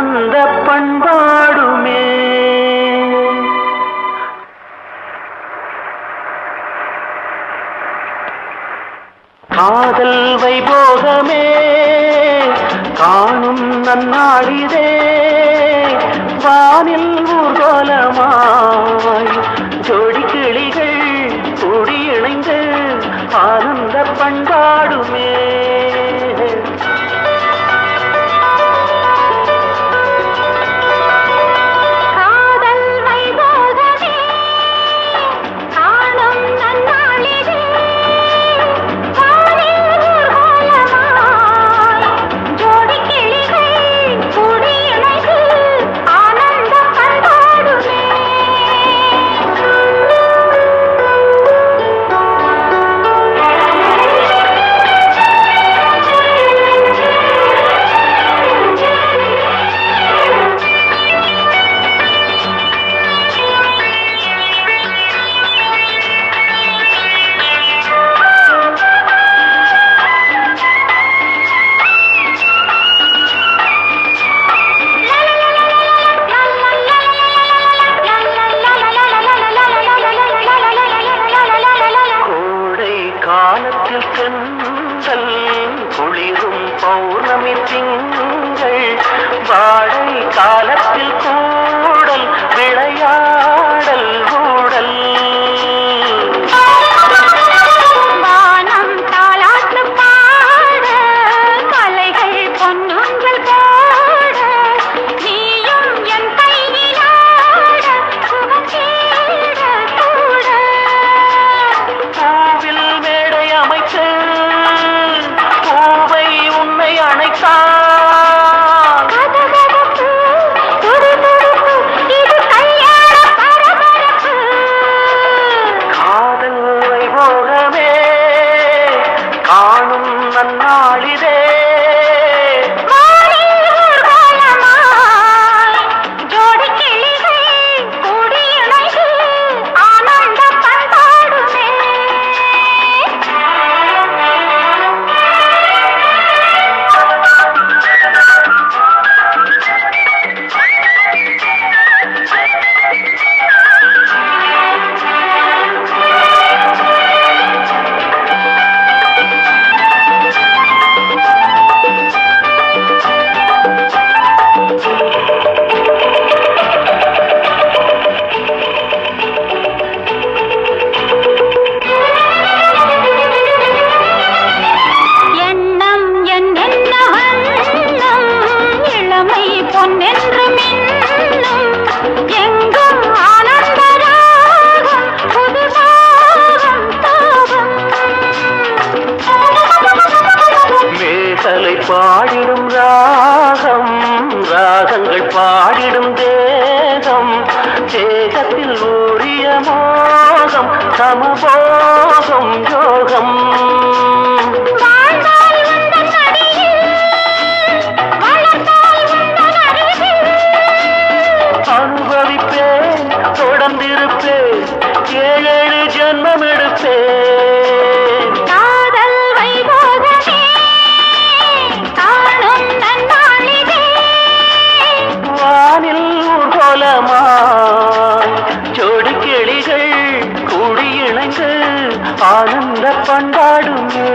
சிறந்த பண்பாடுமே. காதல் வைபோகமே காணும் நன்னாடிதே வானில் ஊர்கோலமா காலத்தில் கூடல் விளையாடல் ஊடல். வானம் தாளாட்டு பாட கலைகள் பொன்னுங்கள் பாட நீயும் என் கையில் அணைத்தான். ஆனந்த பண்பாடுமே.